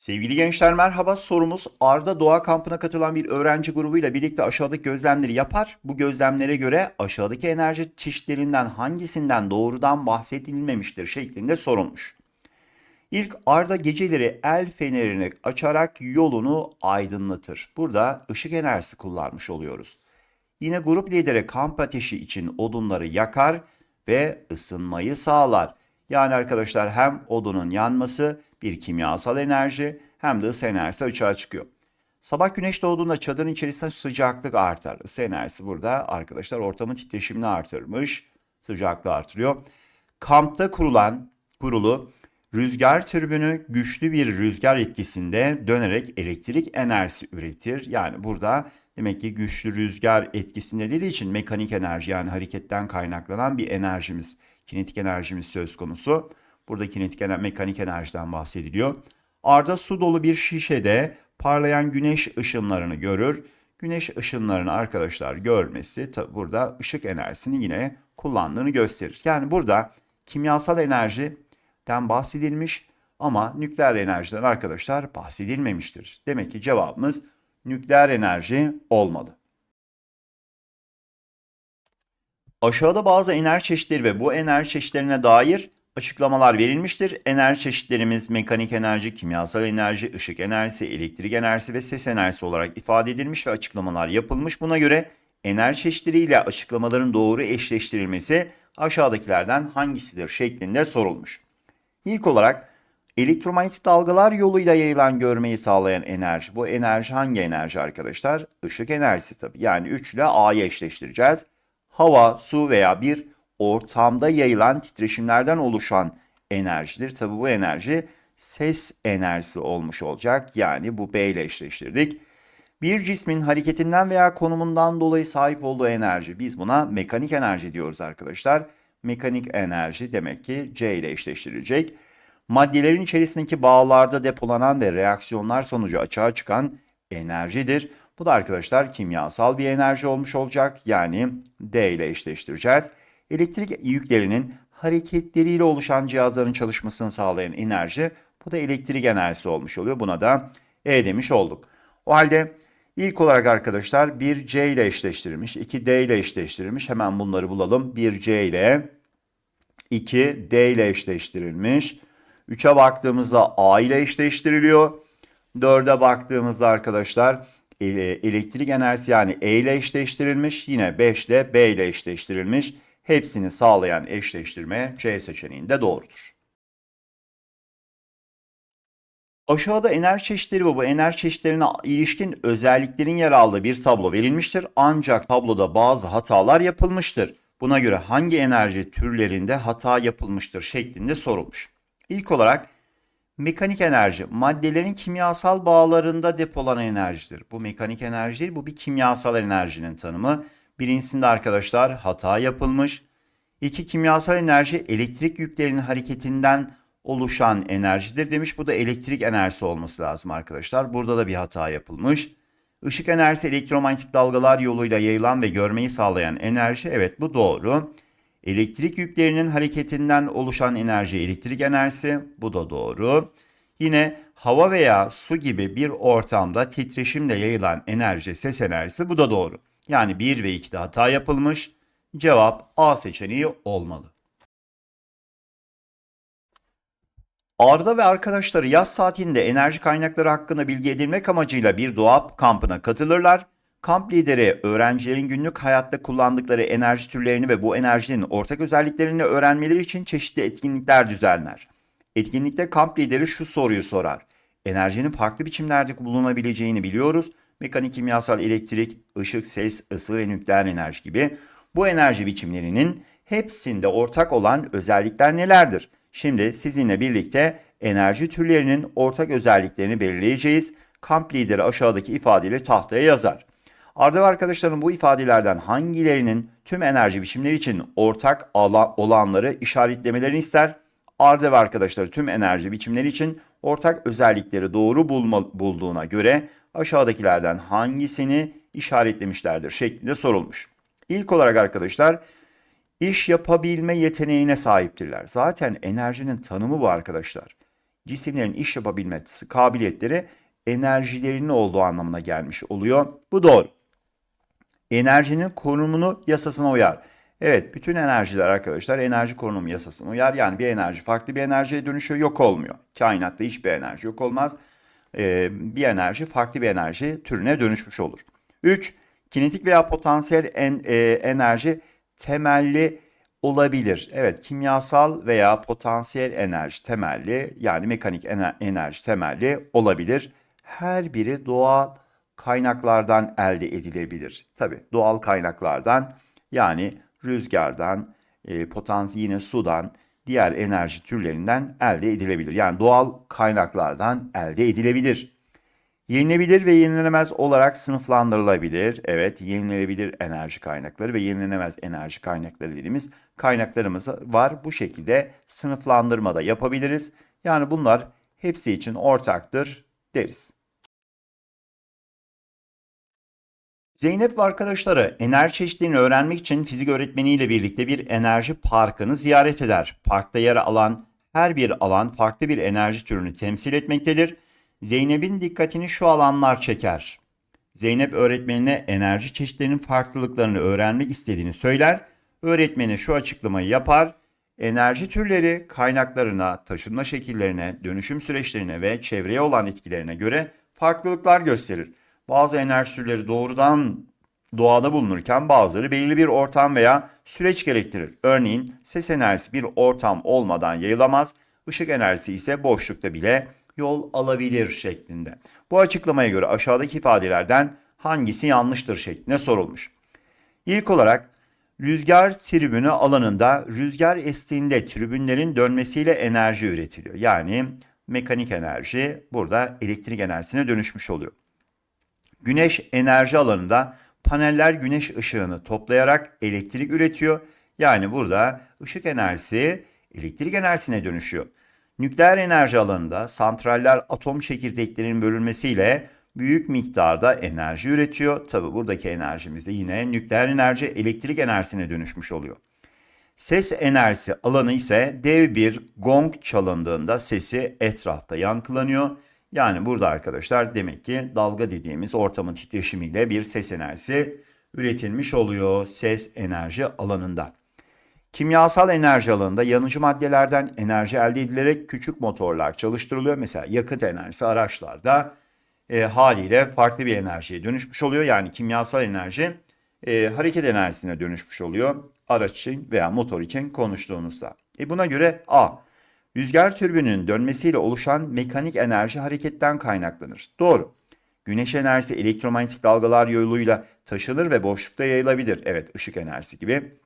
Sevgili gençler merhaba. Sorumuz Arda Doğa kampına katılan bir öğrenci grubuyla birlikte aşağıdaki gözlemleri yapar. Bu gözlemlere göre aşağıdaki enerji çeşitlerinden hangisinden doğrudan bahsedilmemiştir şeklinde sorulmuş. İlk Arda geceleri el fenerini açarak yolunu aydınlatır. Burada ışık enerjisi kullanmış oluyoruz. Yine grup lideri kamp ateşi için odunları yakar ve ısınmayı sağlar. Yani arkadaşlar hem odunun yanması bir kimyasal enerji hem de ısı enerjisi açığa çıkıyor. Sabah güneş doğduğunda çadırın içerisinde sıcaklık artar. Isı enerjisi burada arkadaşlar ortamın titreşimini artırmış. Sıcaklığı artırıyor. Kampta kurulan kurulu rüzgar türbünü güçlü bir rüzgar etkisinde dönerek elektrik enerjisi üretir. Yani burada demek ki güçlü rüzgar etkisinde dediği için mekanik enerji yani hareketten kaynaklanan bir enerjimiz, kinetik enerjimiz söz konusu. Burada kinetik ener mekanik enerjiden bahsediliyor. Arda su dolu bir şişede parlayan güneş ışınlarını görür. Güneş ışınlarını arkadaşlar görmesi burada ışık enerjisini yine kullandığını gösterir. Yani burada kimyasal enerjiden bahsedilmiş ama nükleer enerjiden arkadaşlar bahsedilmemiştir. Demek ki cevabımız nükleer enerji olmalı. Aşağıda bazı enerji çeşitleri ve bu enerji çeşitlerine dair açıklamalar verilmiştir. Enerji çeşitlerimiz mekanik enerji, kimyasal enerji, ışık enerjisi, elektrik enerjisi ve ses enerjisi olarak ifade edilmiş ve açıklamalar yapılmış. Buna göre enerji çeşitleriyle açıklamaların doğru eşleştirilmesi aşağıdakilerden hangisidir şeklinde sorulmuş. İlk olarak elektromanyetik dalgalar yoluyla yayılan görmeyi sağlayan enerji. Bu enerji hangi enerji arkadaşlar? Işık enerjisi tabii. Yani 3 ile A'yı eşleştireceğiz. Hava, su veya bir ortamda yayılan titreşimlerden oluşan enerjidir. Tabi bu enerji ses enerjisi olmuş olacak. Yani bu B ile eşleştirdik. Bir cismin hareketinden veya konumundan dolayı sahip olduğu enerji. Biz buna mekanik enerji diyoruz arkadaşlar. Mekanik enerji demek ki C ile eşleştirilecek. Maddelerin içerisindeki bağlarda depolanan ve reaksiyonlar sonucu açığa çıkan enerjidir. Bu da arkadaşlar kimyasal bir enerji olmuş olacak. Yani D ile eşleştireceğiz elektrik yüklerinin hareketleriyle oluşan cihazların çalışmasını sağlayan enerji. Bu da elektrik enerjisi olmuş oluyor. Buna da E demiş olduk. O halde ilk olarak arkadaşlar 1 C ile eşleştirilmiş, 2 D ile eşleştirilmiş. Hemen bunları bulalım. 1 C ile 2 D ile eşleştirilmiş. 3'e baktığımızda A ile eşleştiriliyor. 4'e baktığımızda arkadaşlar elektrik enerjisi yani E ile eşleştirilmiş. Yine 5 ile B ile eşleştirilmiş hepsini sağlayan eşleştirme C seçeneğinde doğrudur. Aşağıda enerji çeşitleri ve bu enerji çeşitlerine ilişkin özelliklerin yer aldığı bir tablo verilmiştir. Ancak tabloda bazı hatalar yapılmıştır. Buna göre hangi enerji türlerinde hata yapılmıştır şeklinde sorulmuş. İlk olarak mekanik enerji maddelerin kimyasal bağlarında depolanan enerjidir. Bu mekanik enerji değil bu bir kimyasal enerjinin tanımı. Birincisinde arkadaşlar hata yapılmış. İki kimyasal enerji elektrik yüklerinin hareketinden oluşan enerjidir demiş. Bu da elektrik enerjisi olması lazım arkadaşlar. Burada da bir hata yapılmış. Işık enerjisi elektromanyetik dalgalar yoluyla yayılan ve görmeyi sağlayan enerji. Evet bu doğru. Elektrik yüklerinin hareketinden oluşan enerji elektrik enerjisi. Bu da doğru. Yine hava veya su gibi bir ortamda titreşimle yayılan enerji ses enerjisi. Bu da doğru. Yani 1 ve 2'de hata yapılmış. Cevap A seçeneği olmalı. Arda ve arkadaşları yaz saatinde enerji kaynakları hakkında bilgi edinmek amacıyla bir doğa kampına katılırlar. Kamp lideri öğrencilerin günlük hayatta kullandıkları enerji türlerini ve bu enerjinin ortak özelliklerini öğrenmeleri için çeşitli etkinlikler düzenler. Etkinlikte kamp lideri şu soruyu sorar. Enerjinin farklı biçimlerde bulunabileceğini biliyoruz mekanik, kimyasal, elektrik, ışık, ses, ısı ve nükleer enerji gibi bu enerji biçimlerinin hepsinde ortak olan özellikler nelerdir? Şimdi sizinle birlikte enerji türlerinin ortak özelliklerini belirleyeceğiz. Kamp lideri aşağıdaki ifadeleri tahtaya yazar. Arda ve arkadaşların bu ifadelerden hangilerinin tüm enerji biçimleri için ortak olanları işaretlemelerini ister. Arda ve arkadaşları tüm enerji biçimleri için ortak özellikleri doğru bulma, bulduğuna göre aşağıdakilerden hangisini işaretlemişlerdir şeklinde sorulmuş. İlk olarak arkadaşlar iş yapabilme yeteneğine sahiptirler. Zaten enerjinin tanımı bu arkadaşlar. cisimlerin iş yapabilme kabiliyetleri enerjilerinin olduğu anlamına gelmiş oluyor. Bu doğru. Enerjinin konumunu yasasına uyar. Evet, bütün enerjiler arkadaşlar enerji konumu yasasına uyar. Yani bir enerji farklı bir enerjiye dönüşüyor, yok olmuyor. Kainatta hiçbir enerji yok olmaz. Ee, bir enerji farklı bir enerji türüne dönüşmüş olur. 3. Kinetik veya potansiyel en, e, enerji temelli olabilir. Evet, kimyasal veya potansiyel enerji temelli yani mekanik ener- enerji temelli olabilir. Her biri doğal kaynaklardan elde edilebilir. Tabi doğal kaynaklardan yani rüzgardan, e, potansiyel yine sudan, diğer enerji türlerinden elde edilebilir. Yani doğal kaynaklardan elde edilebilir. Yenilebilir ve yenilenemez olarak sınıflandırılabilir. Evet, yenilenebilir enerji kaynakları ve yenilenemez enerji kaynakları dediğimiz kaynaklarımız var. Bu şekilde sınıflandırma da yapabiliriz. Yani bunlar hepsi için ortaktır deriz. Zeynep ve arkadaşları enerji çeşitliliğini öğrenmek için fizik öğretmeniyle birlikte bir enerji parkını ziyaret eder. Parkta yer alan her bir alan farklı bir enerji türünü temsil etmektedir. Zeynep'in dikkatini şu alanlar çeker. Zeynep öğretmenine enerji çeşitlerinin farklılıklarını öğrenmek istediğini söyler. Öğretmeni şu açıklamayı yapar. Enerji türleri kaynaklarına, taşınma şekillerine, dönüşüm süreçlerine ve çevreye olan etkilerine göre farklılıklar gösterir. Bazı enerji türleri doğrudan doğada bulunurken bazıları belirli bir ortam veya süreç gerektirir. Örneğin ses enerjisi bir ortam olmadan yayılamaz, ışık enerjisi ise boşlukta bile yol alabilir şeklinde. Bu açıklamaya göre aşağıdaki ifadelerden hangisi yanlıştır şeklinde sorulmuş. İlk olarak rüzgar tribünü alanında rüzgar estiğinde tribünlerin dönmesiyle enerji üretiliyor. Yani mekanik enerji burada elektrik enerjisine dönüşmüş oluyor. Güneş enerji alanında paneller güneş ışığını toplayarak elektrik üretiyor. Yani burada ışık enerjisi elektrik enerjisine dönüşüyor. Nükleer enerji alanında santraller atom çekirdeklerinin bölünmesiyle büyük miktarda enerji üretiyor. Tabi buradaki enerjimiz de yine nükleer enerji elektrik enerjisine dönüşmüş oluyor. Ses enerjisi alanı ise dev bir gong çalındığında sesi etrafta yankılanıyor. Yani burada arkadaşlar demek ki dalga dediğimiz ortamın titreşimiyle bir ses enerjisi üretilmiş oluyor ses enerji alanında. Kimyasal enerji alanında yanıcı maddelerden enerji elde edilerek küçük motorlar çalıştırılıyor. Mesela yakıt enerjisi araçlarda e, haliyle farklı bir enerjiye dönüşmüş oluyor. Yani kimyasal enerji e, hareket enerjisine dönüşmüş oluyor. Araç için veya motor için konuştuğumuzda. E buna göre A. Rüzgar türbünün dönmesiyle oluşan mekanik enerji hareketten kaynaklanır. Doğru. Güneş enerjisi elektromanyetik dalgalar yoluyla taşınır ve boşlukta yayılabilir. Evet, ışık enerjisi gibi.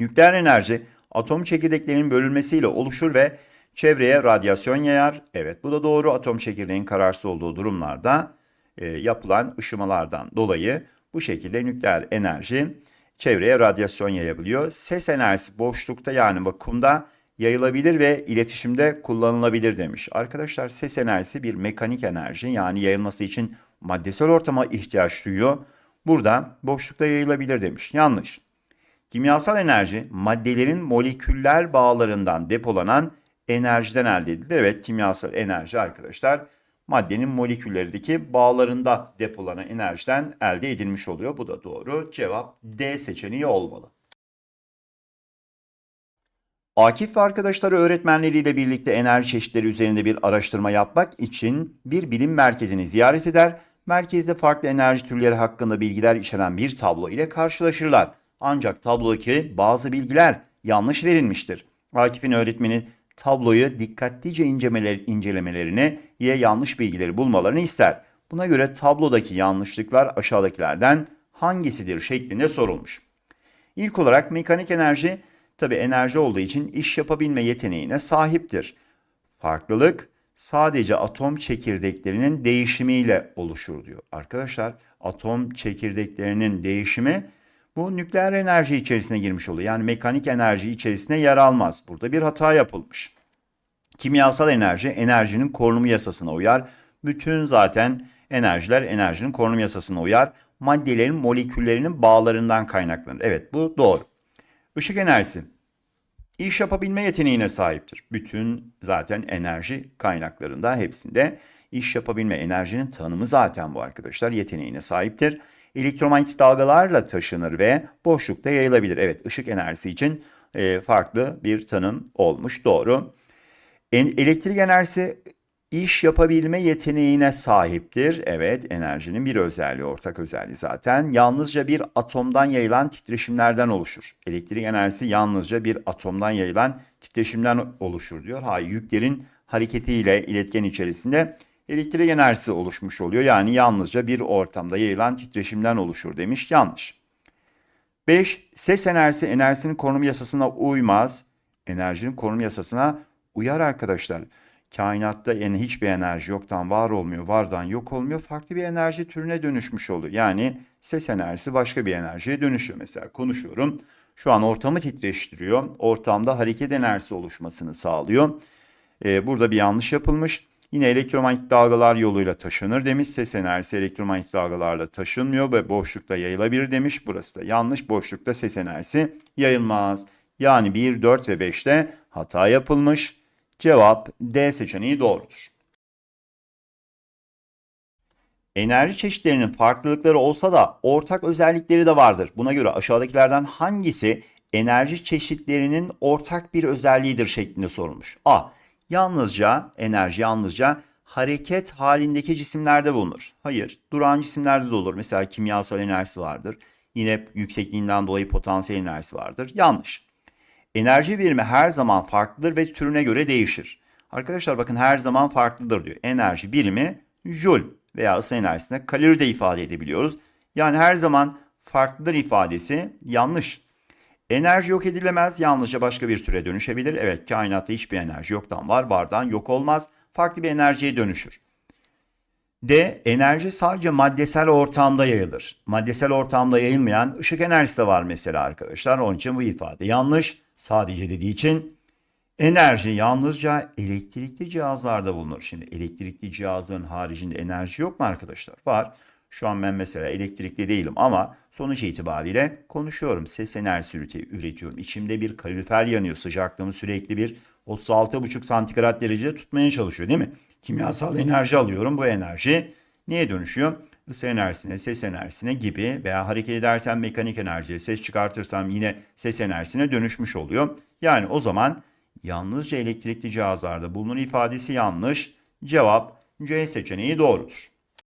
Nükleer enerji atom çekirdeklerinin bölünmesiyle oluşur ve çevreye radyasyon yayar. Evet, bu da doğru. Atom çekirdeğin kararsız olduğu durumlarda e, yapılan ışımalardan dolayı bu şekilde nükleer enerji çevreye radyasyon yayabiliyor. Ses enerjisi boşlukta yani vakumda yayılabilir ve iletişimde kullanılabilir demiş. Arkadaşlar ses enerjisi bir mekanik enerji yani yayılması için maddesel ortama ihtiyaç duyuyor. Burada boşlukta yayılabilir demiş. Yanlış. Kimyasal enerji maddelerin moleküller bağlarından depolanan enerjiden elde edilir. Evet kimyasal enerji arkadaşlar maddenin moleküllerindeki bağlarında depolanan enerjiden elde edilmiş oluyor. Bu da doğru. Cevap D seçeneği olmalı. Akif ve arkadaşları öğretmenleriyle birlikte enerji çeşitleri üzerinde bir araştırma yapmak için bir bilim merkezini ziyaret eder. Merkezde farklı enerji türleri hakkında bilgiler içeren bir tablo ile karşılaşırlar. Ancak tablodaki bazı bilgiler yanlış verilmiştir. Akif'in öğretmeni tabloyu dikkatlice incelemeler, incelemelerini ve yanlış bilgileri bulmalarını ister. Buna göre tablodaki yanlışlıklar aşağıdakilerden hangisidir şeklinde sorulmuş. İlk olarak mekanik enerji tabi enerji olduğu için iş yapabilme yeteneğine sahiptir. Farklılık sadece atom çekirdeklerinin değişimiyle oluşur diyor. Arkadaşlar atom çekirdeklerinin değişimi bu nükleer enerji içerisine girmiş oluyor. Yani mekanik enerji içerisine yer almaz. Burada bir hata yapılmış. Kimyasal enerji enerjinin korunumu yasasına uyar. Bütün zaten enerjiler enerjinin korunumu yasasına uyar. Maddelerin moleküllerinin bağlarından kaynaklanır. Evet bu doğru. Işık enerjisi. iş yapabilme yeteneğine sahiptir. Bütün zaten enerji kaynaklarında hepsinde iş yapabilme enerjinin tanımı zaten bu arkadaşlar yeteneğine sahiptir. Elektromanyetik dalgalarla taşınır ve boşlukta yayılabilir. Evet ışık enerjisi için e, farklı bir tanım olmuş doğru. Elektrik enerjisi iş yapabilme yeteneğine sahiptir. Evet, enerjinin bir özelliği, ortak özelliği zaten. Yalnızca bir atomdan yayılan titreşimlerden oluşur. Elektrik enerjisi yalnızca bir atomdan yayılan titreşimden oluşur diyor. Hayır, yüklerin hareketiyle iletken içerisinde elektrik enerjisi oluşmuş oluyor. Yani yalnızca bir ortamda yayılan titreşimden oluşur demiş. Yanlış. 5. Ses enerjisi enerjinin korunum yasasına uymaz. Enerjinin korunum yasasına uyar arkadaşlar. Kainatta yani hiçbir enerji yoktan var olmuyor, vardan yok olmuyor. Farklı bir enerji türüne dönüşmüş oluyor. Yani ses enerjisi başka bir enerjiye dönüşüyor. Mesela konuşuyorum. Şu an ortamı titreştiriyor. Ortamda hareket enerjisi oluşmasını sağlıyor. Ee, burada bir yanlış yapılmış. Yine elektromanyetik dalgalar yoluyla taşınır demiş. Ses enerjisi elektromanyetik dalgalarla taşınmıyor ve boşlukta yayılabilir demiş. Burası da yanlış. Boşlukta ses enerjisi yayılmaz. Yani 1, 4 ve 5'te hata yapılmış. Cevap D seçeneği doğrudur. Enerji çeşitlerinin farklılıkları olsa da ortak özellikleri de vardır. Buna göre aşağıdakilerden hangisi enerji çeşitlerinin ortak bir özelliğidir şeklinde sorulmuş. A. Yalnızca enerji yalnızca hareket halindeki cisimlerde bulunur. Hayır, duran cisimlerde de olur. Mesela kimyasal enerjisi vardır. Yine yüksekliğinden dolayı potansiyel enerjisi vardır. Yanlış. Enerji birimi her zaman farklıdır ve türüne göre değişir. Arkadaşlar bakın her zaman farklıdır diyor. Enerji birimi joule veya ısı enerjisine kalori de ifade edebiliyoruz. Yani her zaman farklıdır ifadesi yanlış. Enerji yok edilemez, yalnızca başka bir türe dönüşebilir. Evet, kainatta hiçbir enerji yoktan var, vardan yok olmaz. Farklı bir enerjiye dönüşür. D. Enerji sadece maddesel ortamda yayılır. Maddesel ortamda yayılmayan ışık enerjisi de var mesela arkadaşlar. Onun için bu ifade yanlış. Sadece dediği için enerji yalnızca elektrikli cihazlarda bulunur. Şimdi elektrikli cihazların haricinde enerji yok mu arkadaşlar? Var. Şu an ben mesela elektrikli değilim ama sonuç itibariyle konuşuyorum. Ses enerjisi üretiyorum. İçimde bir kalorifer yanıyor. Sıcaklığımı sürekli bir 36,5 santigrat derecede tutmaya çalışıyor değil mi? Kimyasal enerji alıyorum. Bu enerji neye dönüşüyor? Isı enerjisine, ses enerjisine gibi veya hareket edersem mekanik enerjiye, ses çıkartırsam yine ses enerjisine dönüşmüş oluyor. Yani o zaman yalnızca elektrikli cihazlarda bulunur ifadesi yanlış. Cevap C seçeneği doğrudur.